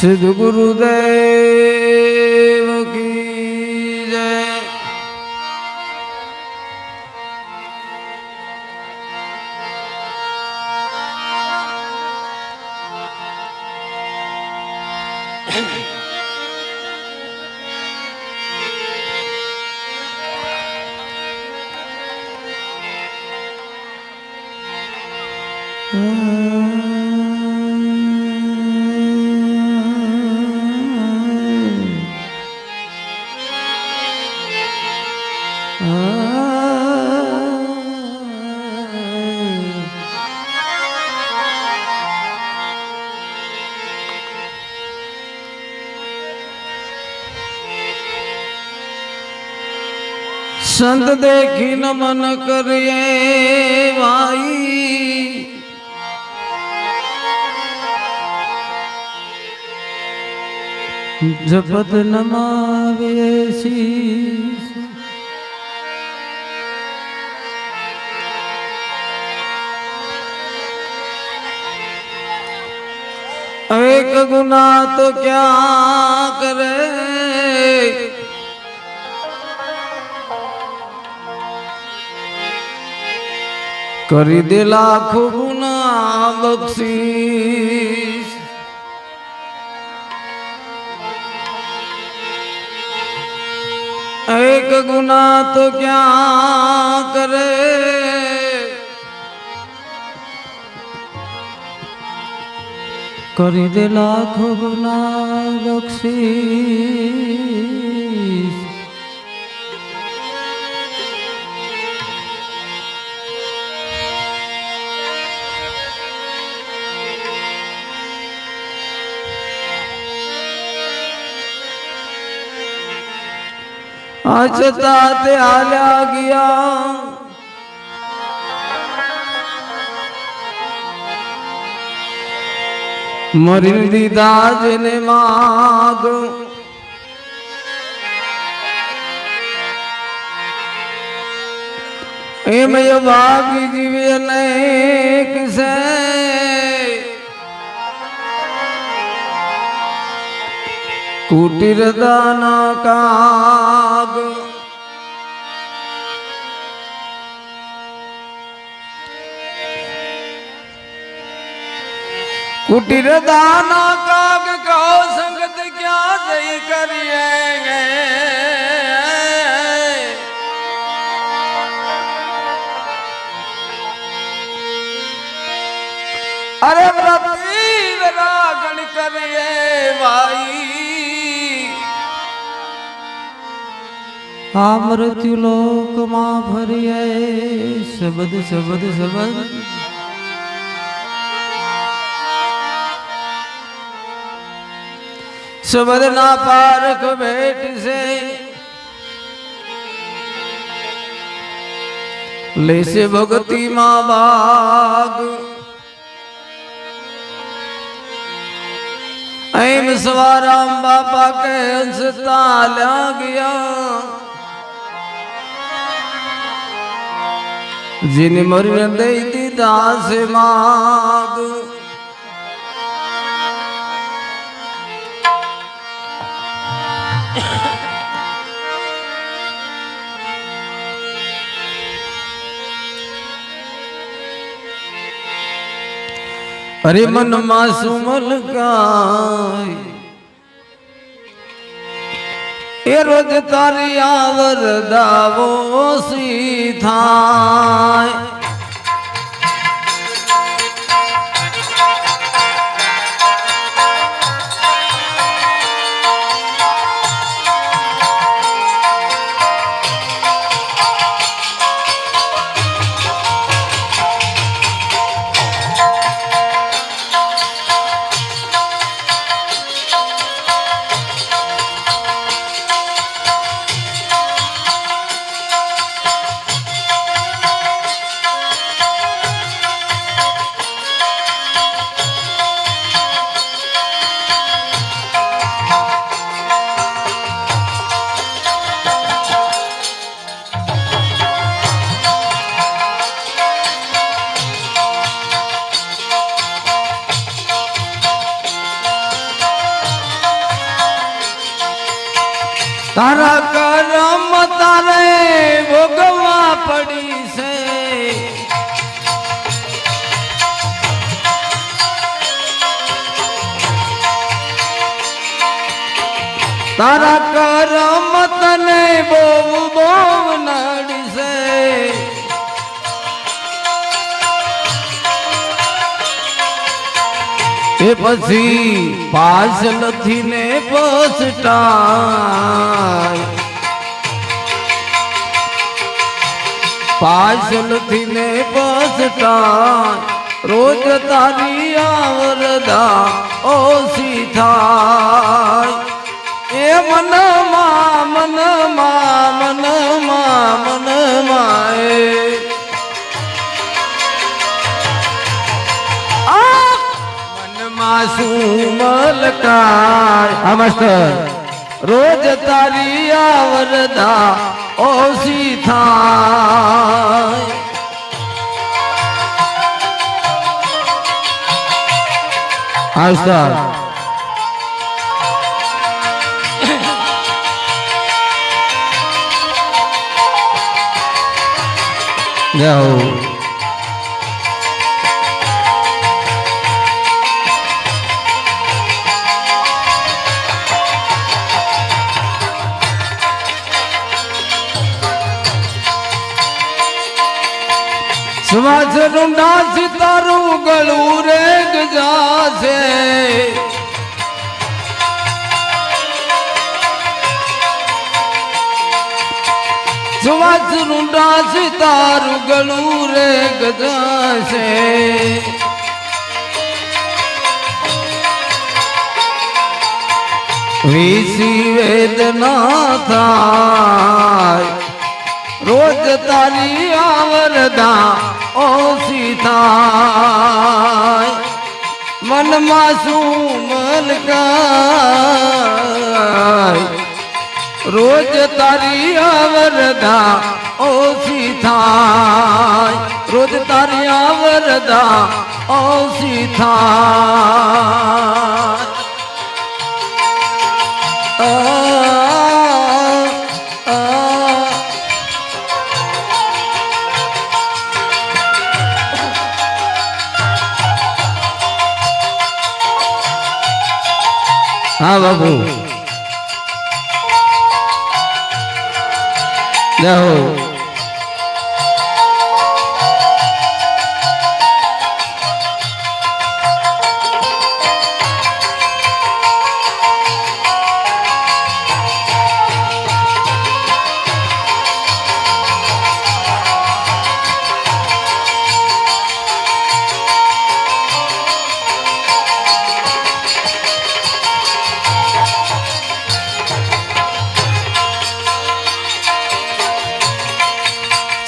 સિદ્ધ સંત દેખી નમન કરીએ ભાઈ જપત નમાવે શીશ એક ગુના તો ક્યાં કરે કરી દે લાખો ગુના બક્ષી એક ગુના તો ક્યાં કરે? કરી દે લાખો ગુના બક્ષીસ. અચતા તે હાલ્યા ગયા. મરી દીધા જેને માગ. એમ ભાગી જીવે અનેક છે કુટીર દાન કાગ. કુટીર દાન કાગ કહો સંગત ક્યાં જઈ કરીએ? અરે પ્રતિર રાગણ કરીએ ભાઈ. આ મૃત્યુ લોકમાં ફરીએ શબ્દ શબ્દ શબ્દ. શબ્દ ના પારખ ભેટ છે લેશે ભક્તિ માં ભાગ. એમ સવારામ બાપા કે અંશ તાલ્યા જેને મરીને દઈ દીધા છે માગ અરે મનમાં સુમલ કાય એ રોજ તારી આવર દાવો સી થાય? તારા કરમ તને બહુ બહુ નડશે. એ પછી પાછળથી ને પછતાય પાછળથી ને પછતાય રોજ તારી આવરદા ઓછી થાય. મનમાં મનમાં મનમાં મનમાં મનમાં શું મલકાય હા માસ્ટર રોજ તારી આવરદા ઓછી થાય હા સર જાઓ નું રૂંડા તારું ગળું રે ગજાશે શ્વાસ રૂંડા તારું ગળું રે ગજાશે. વિસી વેદના થાય. રોજ તારી આવરદા ઓસી થાય. મનમાં શું મલકાય? રોજ તારી આવરદા ઓછી થાય. રોજ તારી આવરદા ઓછી થાય. હા બાબુ જાઓ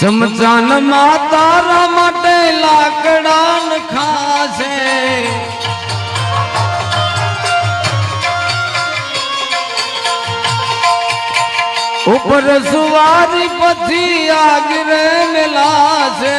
ચમચાનમાં તારા માટે લાકડા ખાશે. ઉપર સુવારી પછી આગરે મેલાશે.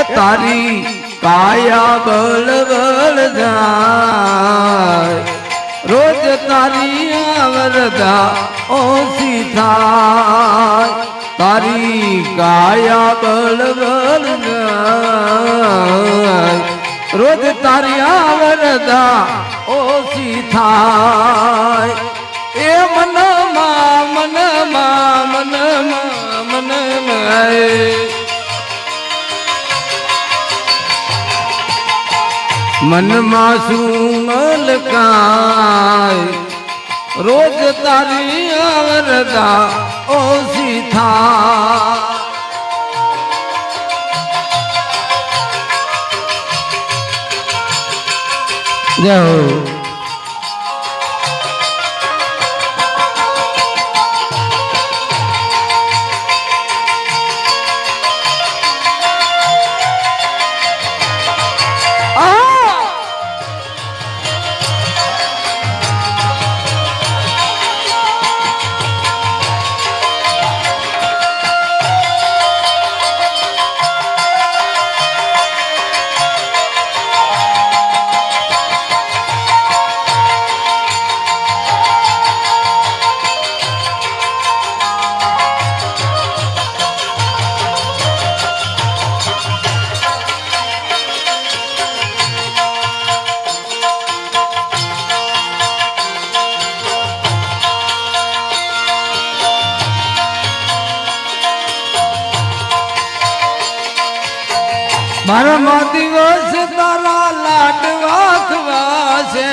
એ તારી કાયા બળ બળ જાય. રોજ તારી આવરદા ઓછી થાય તારી કાયા બળવર રોજ તારી આવરદા ઓછી થાય એ મનમાં મનમાં મનમાં મનમાં મનમાં શું મલકાય રોજ તારી આવરદા ઓછી થા જાઓ ખવાશે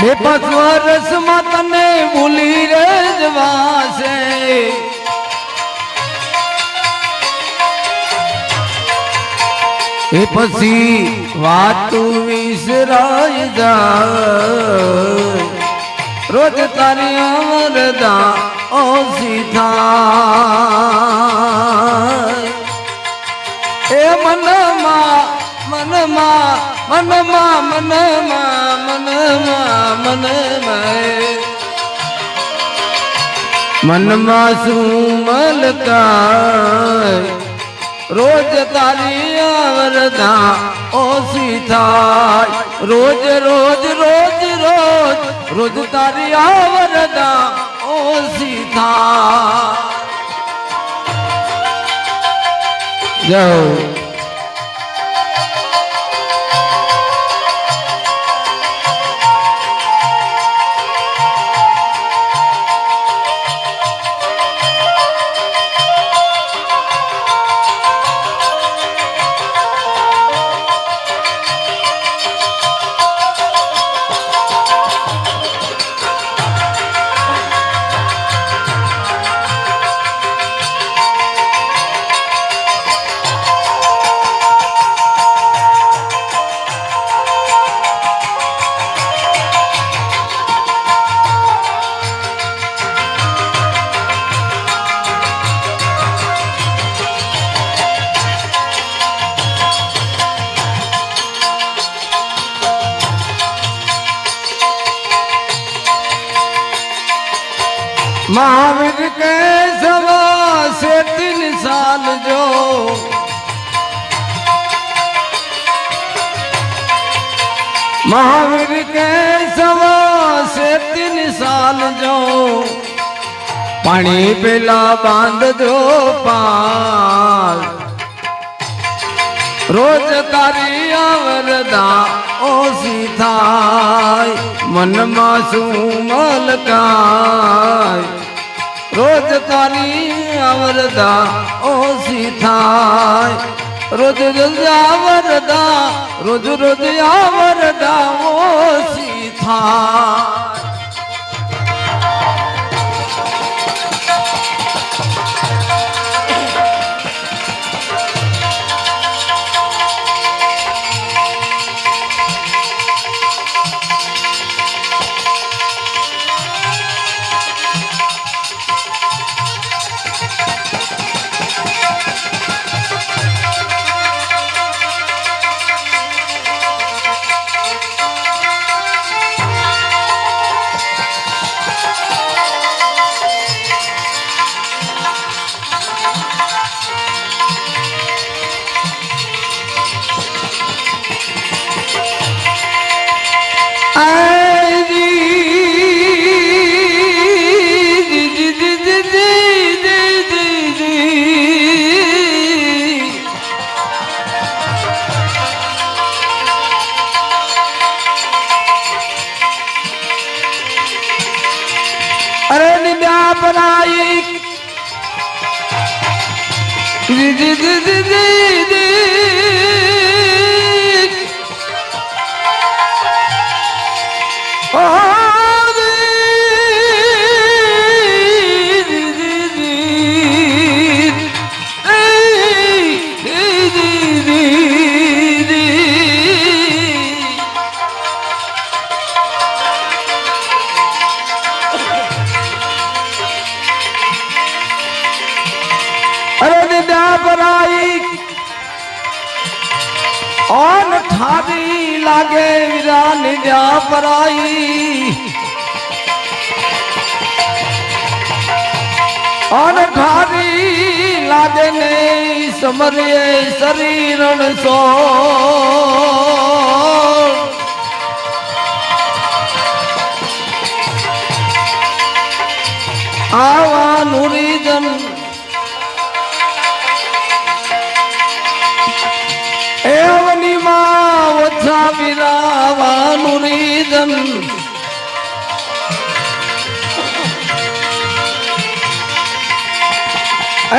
બે પાંચ વર્ષમાં તને ભૂલી રજવા છે. એ પછી વાતું વિસરાય જા રોજ તારી અમરદા ઓછી થાય. મનમાં મનમાં મનમાં મનમાં મન મનમાં શું મલકાય રોજ તારી આવરદા ઓછી થાય. રોજ રોજ રોજ રોજ રોજ તારી આવરદા ઓછી થાય. જાઓ. મહાવીર કે સવા સે તીન સાલ જો. મહાવીર કે સવા સે તીન સાલ જો. પાણી પેલા બાંધજો પાલ. રોજ તારી આવરદા ઓછી થાય મનમાં શું મલકાય? રોજ તારી અવરદા ઓછી થાય રોજ રોજ આવરદા, રોજ રોજ આવરદા ઓછી થાય વિરાઈ ઓન ઠારી લાગે વિરાની દ્યા પરાઈ ઓન ઠારી લાગે ને સમરીએ શરીરણ સો આવાનું રીજન નિગમ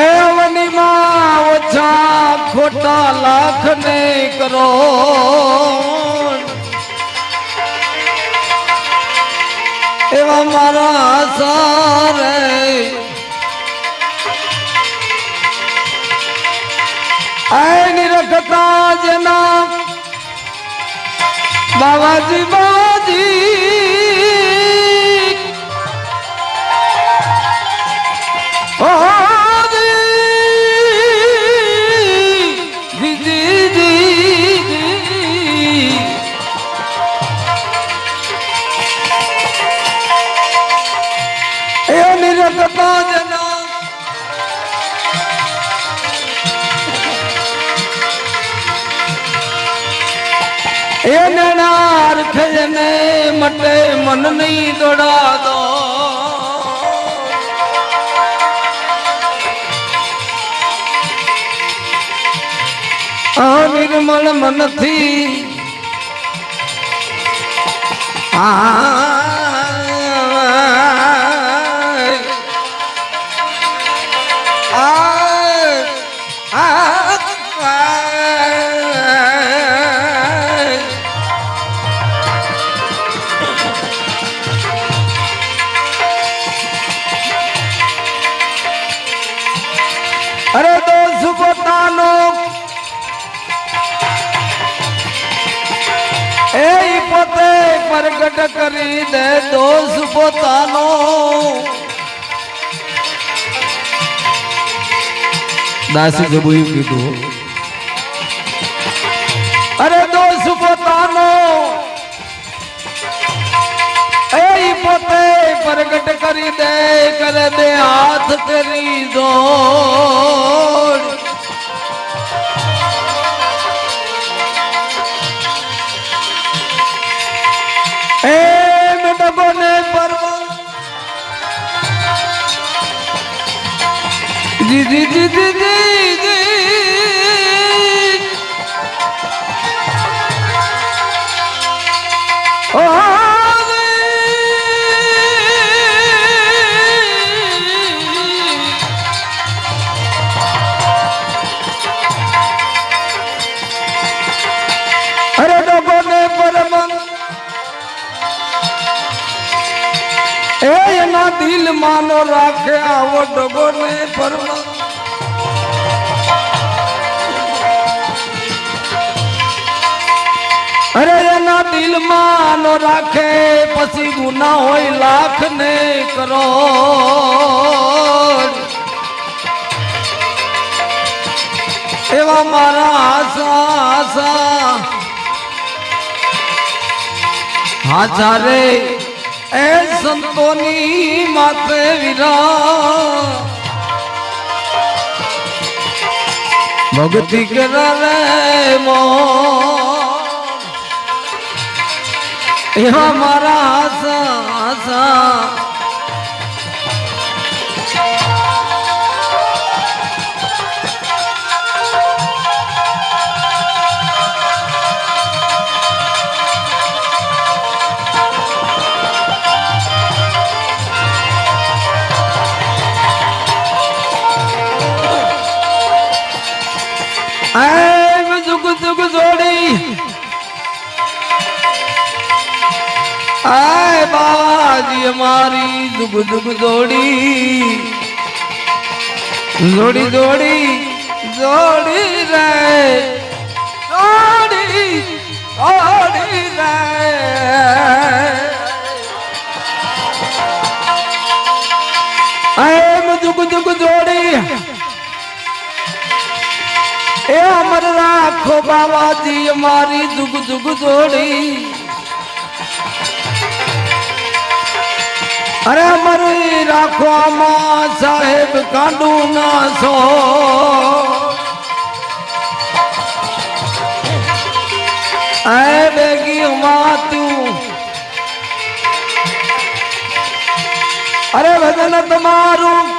એવનીમાં ઓછા ખોટા લાખ ને કરો. એવા મારા સારે નિરખતા જેના બાવાજી બા બાજી જી જી જી જી એ નિરખતા જેના એ નણાર ખજને મટે મન નહીં દોડા દો નિર્મળ મનથી આ કરી દે દોષ પોતાનો. દાસી જબુ એમ કીધું, અરે દોષ પોતાનો. એ પોતે પ્રગટ કરી દે, કરે દે હાથ કરી દોડ એના દિલ માનો રાખે આવો ડગો ને પરમન અરે એના દિલમાં નો રાખે, પછી ગુના હોય લાખ ને કરો એવા મારા આશા આશા. હાચા રે એ સંતોની માથે વિરા ભગતી કરા રે મો એવા મારા આશા આશા બાજી અમારી દુબ દુબ દોડી દોડી દોડી દોડી રે. દોડી દોડી રે. એમ દુગ દુગ દોડી એ અમર રાખો બાવાજી અમારી દુગ દુગ જોડી. અરે મરી રાખો આમાં સાહેબ કાંડુ ના સો બેગી માં તું અરે ભજન તમારું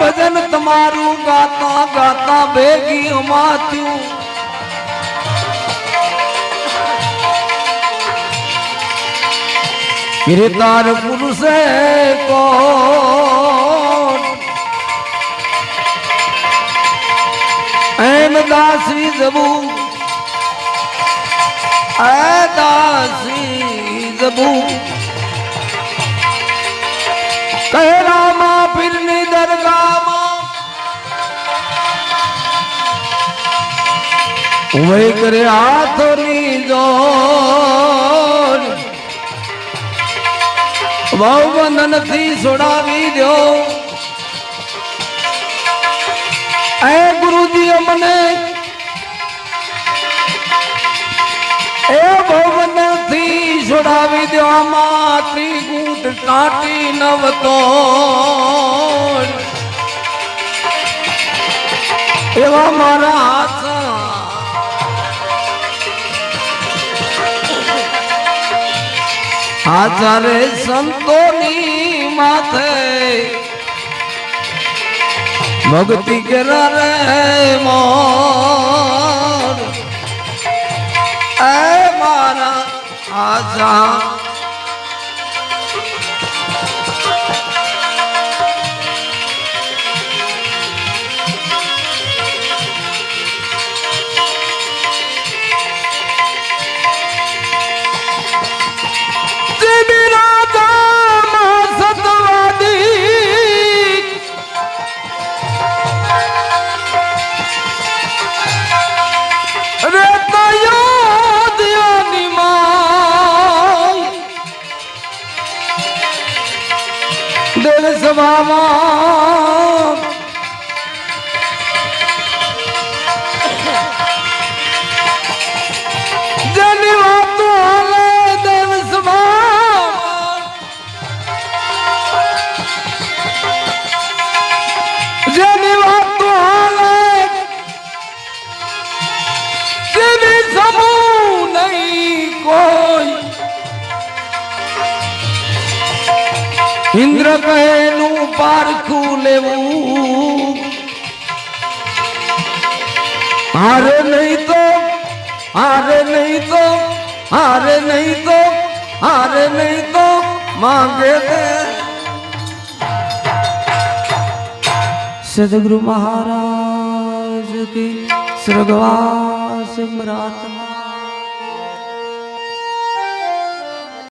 ભજન તમારું ગાતા ગાતા ભેગી અમાત્યું કીર્તાર પુરુષે કો એમ દાસી જબું. એ દાસી જબું. કહેરામાં વહી કરે હાથોની બંધનથી છોડાવી દો એ ગુરુજી મને એ ભવનથી છોડાવી દો આમાં ત્રિગુટ કાટી નવતો એવા મારા હાથ આચારે સંતોની માથે. ભક્તિ કરા રે મોર. એ મારા આજા ઇન્દ્ર કહેનું પારખું લેવું હારે નહીં તો હારે નહીં તો હારે નહીં તો હારે નહીં તો માંગે દે સદગુરુ મહારાજ કી સ્વર્ગવાસ પ્રાર્થના